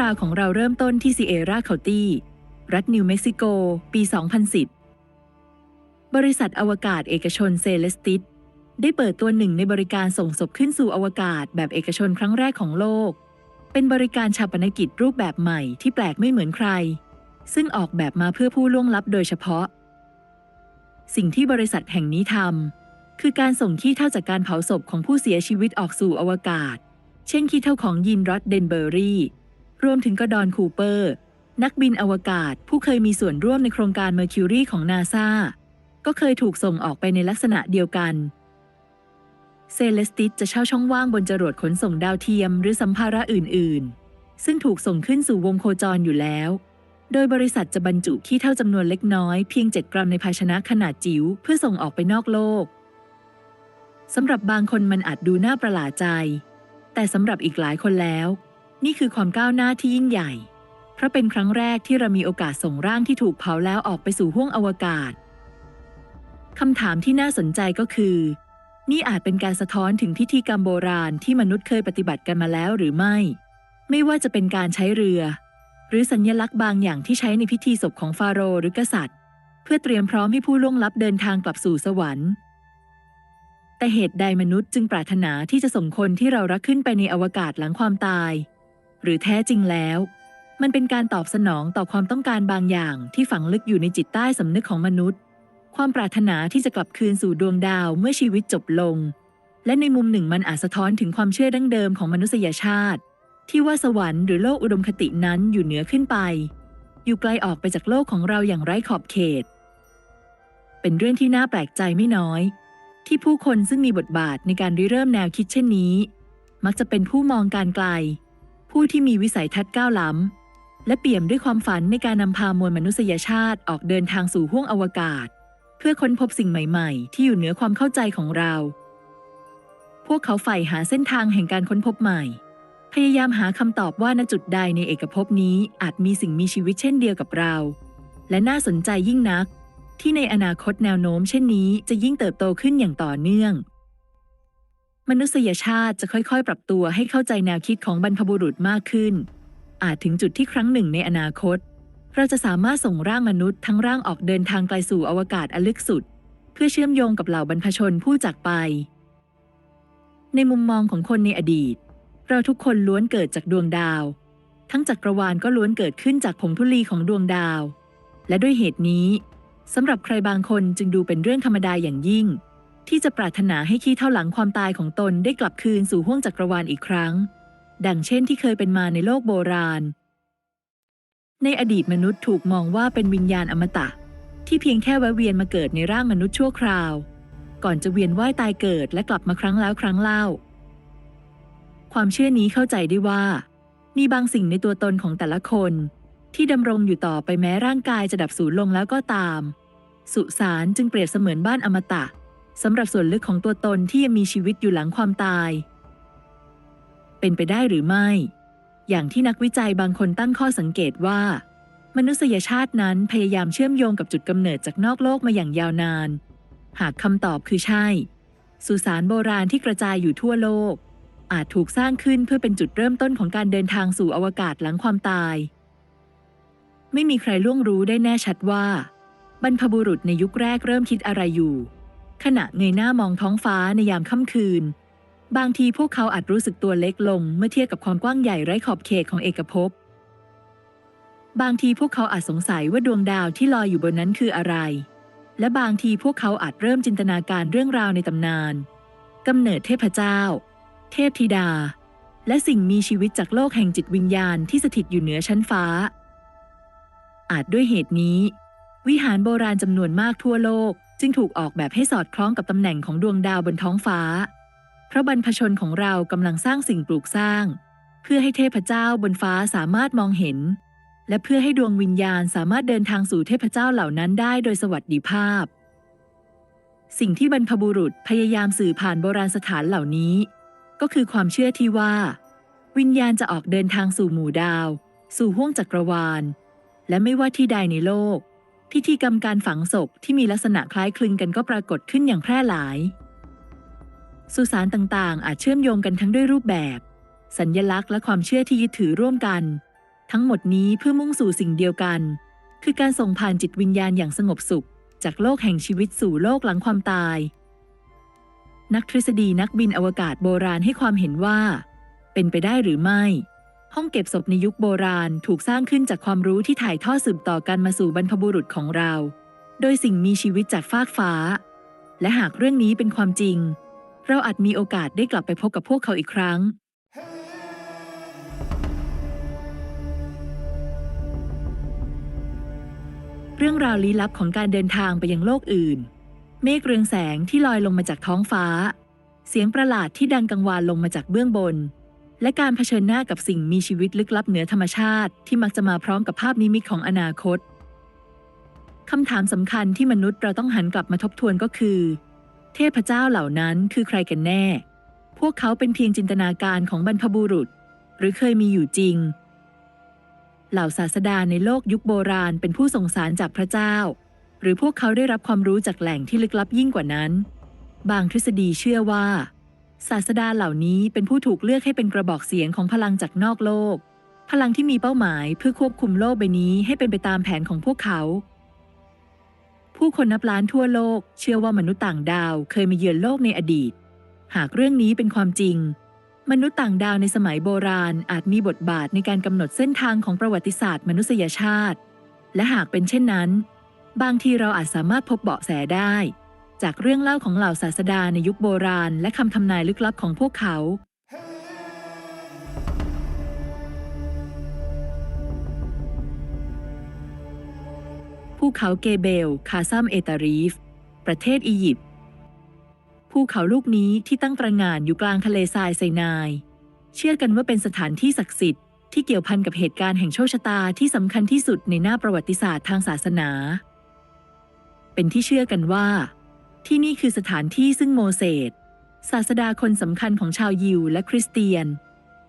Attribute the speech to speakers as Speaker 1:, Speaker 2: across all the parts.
Speaker 1: ราวของเราเริ่มต้นที่ซีเอราเคาตี้รัฐนิวเม็กซิโก ปี 2010 บริษัทอวกาศเอกชนเซเลสติสได้เปิดตัวหนึ่งในบริการส่งศพขึ้นสู่อวกาศแบบเอกชนครั้งแรกของโลก เป็นบริการชาปนกิจรูปแบบใหม่ที่แปลกไม่เหมือนใคร ซึ่งออกแบบมาเพื่อผู้ล่วงลับโดยเฉพาะ สิ่งที่บริษัทแห่งนี้ทำคือการส่งขี้เท่าจากการเผาศพของผู้เสียชีวิตออกสู่อวกาศ เช่นขี้เท่าของยินรอดเดนเบอร์ รวมถึงกระดอนคูเปอร์ นักบินอวกาศผู้เคยมีส่วนร่วมในโครงการเมอร์คิวรีของนาซาก็เคยถูกส่งออกไปในลักษณะเดียวกันเซเลสติสจะเช่าช่องว่างบนจรวดขนส่งดาวเทียมหรือสัมภาระอื่น ๆ ซึ่งถูกส่งขึ้นสู่วงโคจรอยู่แล้ว โดยบริษัทจะบรรจุขี้เท่าจำนวนเล็กน้อยเพียง 7 กรัมในภาชนะขนาดจิ๋วเพื่อส่งออกไปนอกโลกสำหรับบางคนมันอาจดูน่าประหลาดใจ แต่สำหรับอีกหลายคนแล้ว นี่คือความก้าวหน้าที่ยิ่งใหญ่ เพราะเป็นครั้งแรกที่เรามีโอกาสส่งร่างที่ถูกเผาแล้วออกไปสู่ห้วงอวกาศคำถามที่น่าสนใจก็คือ นี่อาจเป็นการสะท้อนถึงพิธีกรรมโบราณที่มนุษย์เคยปฏิบัติกันมาแล้วหรือไม่ ไม่ว่าจะเป็นการใช้เรือ หรือสัญญลักษณ์บางอย่างที่ใช้ในพิธีศพของฟาโรห์หรือกษัตริย์ เพื่อเตรียมพร้อมให้ผู้ล่วงลับเดินทางกลับสู่สวรรค์ แต่เหตุใดมนุษย์จึงปรารถนาที่จะส่งคนที่เรารักขึ้นไปในอวกาศหลังความตาย หรือแท้จริงแล้ว มันเป็นการตอบสนองต่อความต้องการบางอย่างที่ฝังลึกอยู่ในจิตใต้สำนึกของมนุษย์ ความปรารถนาที่จะกลับคืนสู่ดวงดาวเมื่อชีวิตจบลง และในมุมหนึ่งมันอาจสะท้อนถึงความเชื่อดั้งเดิมของมนุษยชาติ ที่ว่าสวรรค์หรือโลกอุดมคตินั้นอยู่เหนือขึ้นไป อยู่ไกลออกไปจากโลกของเราอย่างไร้ขอบเขต เป็นเรื่องที่น่าแปลกใจไม่น้อย ที่ผู้คนซึ่งมีบทบาทในการริเริ่มแนวคิดเช่นนี้ มักจะเป็นผู้มองการไกล ผู้ที่มีวิสัยทัศน์ก้าวล้ำ และเปี่ยมด้วยความฝันในการนำพามวลมนุษยชาติออกเดินทางสู่ห้วงอวกาศ เพื่อค้นพบสิ่งใหม่ๆ ที่อยู่เหนือความเข้าใจของเรา พวกเขาใฝ่หาเส้นทางแห่งการค้นพบใหม่ พยายามหาคำตอบว่าณจุดใดในเอกภพนี้อาจมีสิ่งมีชีวิตเช่นเดียวกับเรา และน่าสนใจยิ่งนัก ที่ในอนาคตแนวโน้มเช่นนี้จะยิ่งเติบโตขึ้นอย่างต่อเนื่อง มนุษยชาติจะค่อยๆ ปรับตัวให้เข้าใจแนวคิดของบรรพบุรุษมากขึ้น อาจถึงจุดที่ครั้งหนึ่งในอนาคต เราจะสามารถส่งร่างมนุษย์ทั้งร่างออกเดินทางไกลสู่อวกาศอันลึกสุด เพื่อเชื่อมโยงกับเหล่าบรรพชนผู้จากไป ในมุมมองของคนในอดีต เราทุกคนล้วนเกิดจากดวงดาว ทั้งจักรวาลก็ล้วนเกิดขึ้นจากผงธุลีของดวงดาว และด้วยเหตุนี้สำหรับใครบางคนจึงดูเป็นเรื่องธรรมดาอย่างยิ่ง ที่จะปรารถนาให้ขี้เท่าหลังความตายของตนได้กลับคืนสู่ห้วงจักรวาลอีกครั้ง ดังเช่นที่เคยเป็นมาในโลกโบราณ ในอดีตมนุษย์ถูกมองว่าเป็นวิญญาณอมตะ ที่เพียงแค่แวะเวียนมาเกิดในร่างมนุษย์ชั่วคราว ก่อนจะเวียนว่ายตายเกิดและกลับมาครั้งแล้วครั้งเล่า ความเชื่อนี้เข้าใจได้ว่า มีบางสิ่งในตัวตนของแต่ละคน ที่ดำรงอยู่ต่อไปแม้ร่างกายจะดับสูญลงแล้วก็ตาม สุสานจึงเปรียบเสมือนบ้านอมตะ สำหรับส่วนลึกของตัวตนที่ยังมีชีวิตอยู่หลังความตาย เป็นไปได้หรือไม่ อย่างที่นักวิจัยบางคนตั้งข้อสังเกตว่า มนุษยชาตินั้นพยายามเชื่อมโยงกับจุดกำเนิดจากนอกโลกมาอย่างยาวนาน หากคำตอบคือใช่ สุสานโบราณที่กระจายอยู่ทั่วโลก อาจถูกสร้างขึ้นเพื่อเป็นจุดเริ่มต้นของการเดินทางสู่อวกาศหลังความตาย ไม่มีใครล่วงรู้ได้แน่ชัดว่า บรรพบุรุษในยุคแรกเริ่มคิดอะไรอยู่ ขณะเงยหน้ามองท้องฟ้าในยามค่ำคืน บางทีพวกเขาอาจรู้สึกตัวเล็กลงเมื่อเทียบกับความกว้างใหญ่ไร้ขอบเขตของเอกภพ บางทีพวกเขาอาจสงสัยว่าดวงดาวที่ลอยอยู่บนนั้นคืออะไร และบางทีพวกเขาอาจเริ่มจินตนาการเรื่องราวในตำนานกำเนิดเทพเจ้า เทพธิดา และสิ่งมีชีวิตจากโลกแห่งจิตวิญญาณที่สถิตอยู่เหนือชั้นฟ้า อาจด้วยเหตุนี้ วิหารโบราณจำนวนมากทั่วโลก จึงถูกออกแบบให้สอดคล้องกับตำแหน่งของดวงดาวบนท้องฟ้า เพราะบรรพชนของเรากำลังสร้างสิ่งปลูกสร้าง เพื่อให้เทพเจ้าบนฟ้าสามารถมองเห็น และเพื่อให้ดวงวิญญาณสามารถเดินทางสู่เทพเจ้าเหล่านั้นได้โดยสวัสดิภาพ สิ่งที่บรรพบุรุษพยายามสื่อผ่านโบราณสถานเหล่านี้ ก็คือความเชื่อที่ว่า วิญญาณจะออกเดินทางสู่หมู่ดาว สู่ห้วงจักรวาล และไม่ว่าที่ใดในโลก พิธีกรรมการฝังศพที่มีลักษณะคล้ายคลึงกันก็ปรากฏขึ้นอย่างแพร่หลาย สุสานต่างๆ อาจเชื่อมโยงกันทั้งด้วยรูปแบบ สัญญลักษณ์และความเชื่อที่ยึดถือร่วมกัน ทั้งหมดนี้เพื่อมุ่งสู่สิ่งเดียวกัน คือการส่งผ่านจิตวิญญาณอย่างสงบสุข จากโลกแห่งชีวิตสู่โลกหลังความตาย นักทฤษฎีนักบินอวกาศโบราณให้ความเห็นว่า เป็นไปได้หรือไม่ ห้องเก็บศพในยุคโบราณถูกสร้างขึ้นจากความรู้ที่ถ่ายทอดสืบต่อกันมาสู่บรรพบุรุษของเรา โดยสิ่งมีชีวิตจากฟากฟ้า และหากเรื่องนี้เป็นความจริง เราอาจมีโอกาสได้กลับไปพบกับพวกเขาอีกครั้ง เรื่องราวลี้ลับของการเดินทางไปยังโลกอื่น เมฆเรืองแสงที่ลอยลงมาจากท้องฟ้า เสียงประหลาดที่ดังกังวานลงมาจากเบื้องบน และการเผชิญหน้ากับสิ่งมีชีวิตลึกลับเหนือธรรมชาติ ที่มักจะมาพร้อมกับภาพนิมิตของอนาคตคำถามสำคัญที่มนุษย์เราต้องหันกลับมาทบทวนก็คือ เทพเจ้าเหล่านั้นคือใครกันแน่ พวกเขาเป็นเพียงจินตนาการของบรรพบุรุษ หรือเคยมีอยู่จริง เหล่าศาสดาในโลกยุคโบราณเป็นผู้ส่งสารจากพระเจ้า หรือพวกเขาได้รับความรู้จากแหล่งที่ลึกลับยิ่งกว่านั้น บางทฤษฎีเชื่อว่า ศาสดาเหล่านี้เป็นผู้ถูกเลือกให้เป็นกระบอกเสียงของพลังจากนอกโลก พลังที่มีเป้าหมายเพื่อควบคุมโลกใบนี้ให้เป็นไปตามแผนของพวกเขา ผู้คนนับล้านทั่วโลก เชื่อว่ามนุษย์ต่างดาวเคยมาเยือนโลกในอดีต หากเรื่องนี้เป็นความจริง มนุษย์ต่างดาวในสมัยโบราณอาจมีบทบาทในการกำหนดเส้นทางของประวัติศาสตร์มนุษยชาติ และหากเป็นเช่นนั้น บางทีเราอาจสามารถพบเบาะแสได้ จากเรื่องเล่าของเหล่าศาสดาในยุคโบราณ และคำทำนายลึกลับของพวกเขา ภูเขาเกเบล คาซัมเอตารีฟ ประเทศอียิปต์ ภูเขาลูกนี้ที่ตั้งตระหง่านอยู่กลางทะเลทรายไซนาย เชื่อกันว่าเป็นสถานที่ศักดิ์สิทธิ์ที่เกี่ยวพันกับเหตุการณ์แห่งโชคชะตาที่สำคัญที่สุดในหน้าประวัติศาสตร์ทางศาสนา เป็นที่เชื่อกันว่า ที่นี่คือสถานที่ซึ่งโมเสสศาสดาคนสำคัญของชาวยิวและคริสเตียน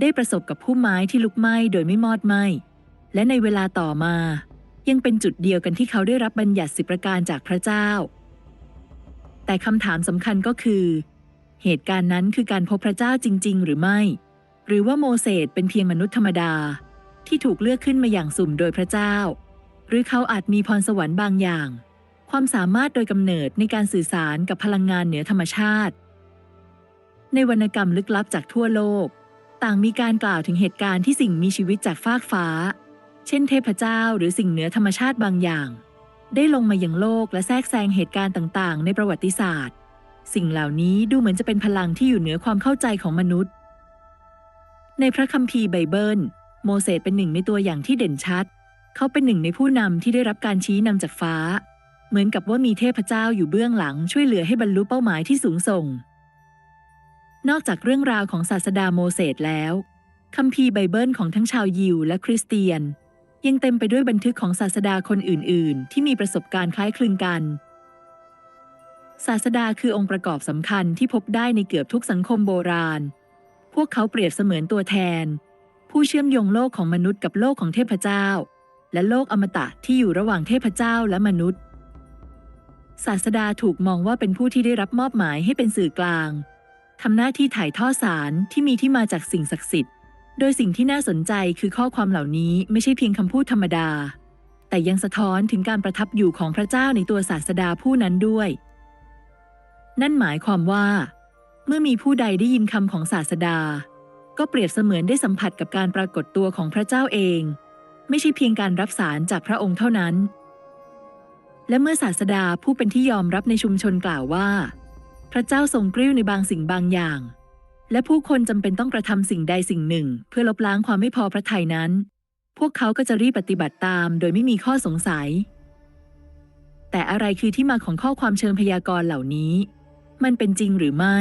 Speaker 1: ได้ประสบกับผู้ไม้ที่ลุกไหม้โดยไม่มอดไหม้ และในเวลาต่อมา ยังเป็นจุดเดียวกันที่เขาได้รับบัญญัติสิบประการจากพระเจ้า แต่คำถามสำคัญก็คือ เหตุการณ์นั้นคือการพบพระเจ้าจริง ๆ หรือไม่ หรือว่าโมเสสเป็นเพียงมนุษย์ธรรมดา ที่ถูกเลือกขึ้นมาอย่างสุ่มโดยพระเจ้า หรือเขาอาจมีพรสวรรค์บางอย่าง ความสามารถโดยกำเนิดในการสื่อสารกับพลังงานเหนือธรรมชาติ ในวรรณกรรมลึกลับจากทั่วโลก ต่างมีการกล่าวถึงเหตุการณ์ที่สิ่งมีชีวิตจากฟากฟ้า เช่นเทพเจ้าหรือสิ่งเหนือธรรมชาติบางอย่าง ได้ลงมายังโลกและแทรกแซงเหตุการณ์ต่างๆ ในประวัติศาสตร์ สิ่งเหล่านี้ดูเหมือนจะเป็นพลังที่อยู่เหนือความเข้าใจของมนุษย์ ในพระคัมภีร์ไบเบิล โมเสสเป็นหนึ่งในตัวอย่างที่เด่นชัด เขาเป็นหนึ่งในผู้นำที่ได้รับการชี้นำจากฟ้า เหมือนกับว่ามีเทพเจ้าอยู่เบื้องหลังช่วยเหลือให้บรรลุเป้าหมายที่สูงส่ง นอกจากเรื่องราวของศาสดาโมเสสแล้วคัมภีร์ไบเบิลของทั้งชาวยิวและคริสเตียน ยังเต็มไปด้วยบันทึกของศาสดาคนอื่น ๆ ที่มีประสบการณ์คล้ายคลึงกัน ศาสดาคือองค์ประกอบสำคัญที่พบได้ในเกือบทุกสังคมโบราณ พวกเขาเปรียบเสมือนตัวแทน ผู้เชื่อมโยงโลกของมนุษย์กับโลกของเทพเจ้า และโลกอมตะที่อยู่ระหว่างเทพเจ้าและมนุษย์ ศาสดาถูกมองว่าเป็นผู้ที่ได้รับมอบหมายให้เป็นสื่อกลางทำหน้าที่ถ่ายทอดสารที่มีที่มาจากสิ่งศักดิ์สิทธิ์ โดยสิ่งที่น่าสนใจคือข้อความเหล่านี้ไม่ใช่เพียงคำพูดธรรมดา แต่ยังสะท้อนถึงการประทับอยู่ของพระเจ้าในตัวศาสดาผู้นั้นด้วย นั่นหมายความว่า เมื่อมีผู้ใดได้ยินคำของศาสดา ก็เปรียบเสมือนได้สัมผัสกับการปรากฏตัวของพระเจ้าเอง ไม่ใช่เพียงการรับสารจากพระองค์เท่านั้น และเมื่อศาสดาผู้เป็นที่ยอมรับในชุมชนกล่าวว่า พระเจ้าทรงกริ้วในบางสิ่งบางอย่าง และผู้คนจำเป็นต้องกระทำสิ่งใดสิ่งหนึ่ง เพื่อลบล้างความไม่พอพระทัยนั้น พวกเขาก็จะรีบปฏิบัติตามโดยไม่มีข้อสงสัย แต่อะไรคือที่มาของข้อความเชิงพยากรณ์เหล่านี้ มันเป็นจริงหรือไม่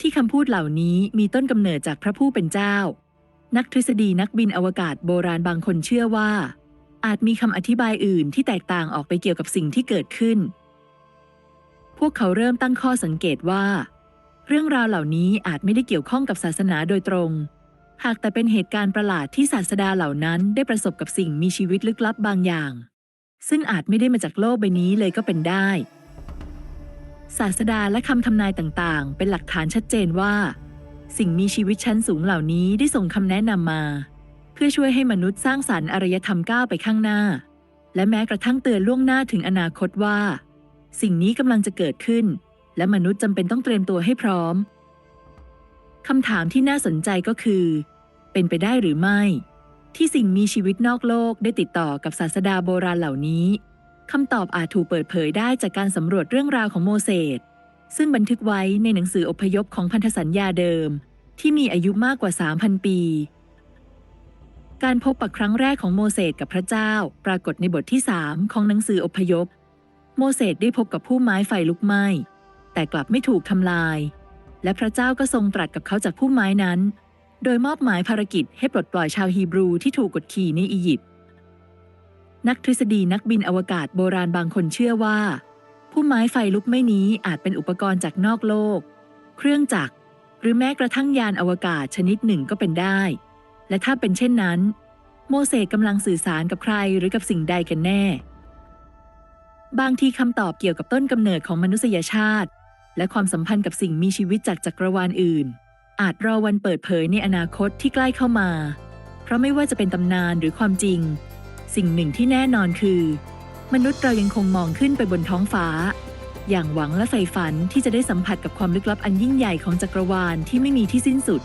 Speaker 1: ที่คำพูดเหล่านี้มีต้นกำเนิดจากพระผู้เป็นเจ้า นักทฤษฎีนักบินอวกาศโบราณบางคนเชื่อว่า อาจมีคำอธิบายอื่นที่แตกต่างออกไปเกี่ยวกับสิ่งที่เกิดขึ้น พวกเขาเริ่มตั้งข้อสังเกตว่า เรื่องราวเหล่านี้อาจไม่ได้เกี่ยวข้องกับศาสนาโดยตรง หากแต่เป็นเหตุการณ์ประหลาดที่ศาสดาเหล่านั้นได้ประสบกับสิ่งมีชีวิตลึกลับบางอย่าง ซึ่งอาจไม่ได้มาจากโลกใบนี้เลยก็เป็นได้ ศาสดาและคำทำนายต่างๆ เป็นหลักฐานชัดเจนว่า สิ่งมีชีวิตชั้นสูงเหล่านี้ได้ส่งคำแนะนำมา พื่อพื่อช่วยให้มนุษย์สร้างสรรค์อารยธรรมก้าวไปข้างหน้า และแม้กระทั่งเตือนล่วงหน้าถึงอนาคตว่า สิ่งนี้กำลังจะเกิดขึ้น และมนุษย์จำเป็นต้องเตรียมตัวให้พร้อมคำถามที่น่าสนใจก็คือ เป็นไปได้หรือไม่ ที่สิ่งมีชีวิตนอกโลกได้ติดต่อกับศาสดาโบราณเหล่านี้คำตอบอาจถูกเปิดเผยได้จากการสำรวจเรื่องราวของโมเสสซึ่งบันทึกไว้ในหนังสืออพยพของพันธสัญญาเดิม ที่มีอายุมากกว่า 3,000 ปี การพบปะครั้งแรกของโมเสสกับพระเจ้า ปรากฏในบทที่ 3 ของหนังสืออพยพ โมเสสได้พบกับผู้ไม้ไฟลุกไหม้ แต่กลับไม่ถูกทำลาย และพระเจ้าก็ทรงตรัสกับเขาจากผู้ไม้นั้น โดยมอบหมายภารกิจให้ปลดปล่อยชาวฮีบรูที่ถูกกดขี่ในอียิปต์นักทฤษฎีนักบินอวกาศโบราณบางคนเชื่อว่า ผู้ไม้ไฟลุกไหม้นี้อาจเป็นอุปกรณ์จากนอกโลก เครื่องจักรหรือแม้กระทั่งยานอวกาศชนิดหนึ่งก็เป็นได้ และถ้าเป็นเช่นนั้น โมเสสกำลังสื่อสารกับใครหรือกับสิ่งใดกันแน่ บางทีคำตอบเกี่ยวกับต้นกำเนิดของมนุษยชาติ และความสัมพันธ์กับสิ่งมีชีวิตจากจักรวาลอื่น อาจรอวันเปิดเผยในอนาคตที่ใกล้เข้ามา เพราะไม่ว่าจะเป็นตำนานหรือความจริง สิ่งหนึ่งที่แน่นอนคือ มนุษย์เรายังคงมองขึ้นไปบนท้องฟ้า อย่างหวังและใฝ่ฝันที่จะได้สัมผัสกับความลึกลับอันยิ่งใหญ่ของจักรวาลที่ไม่มีที่สิ้นสุด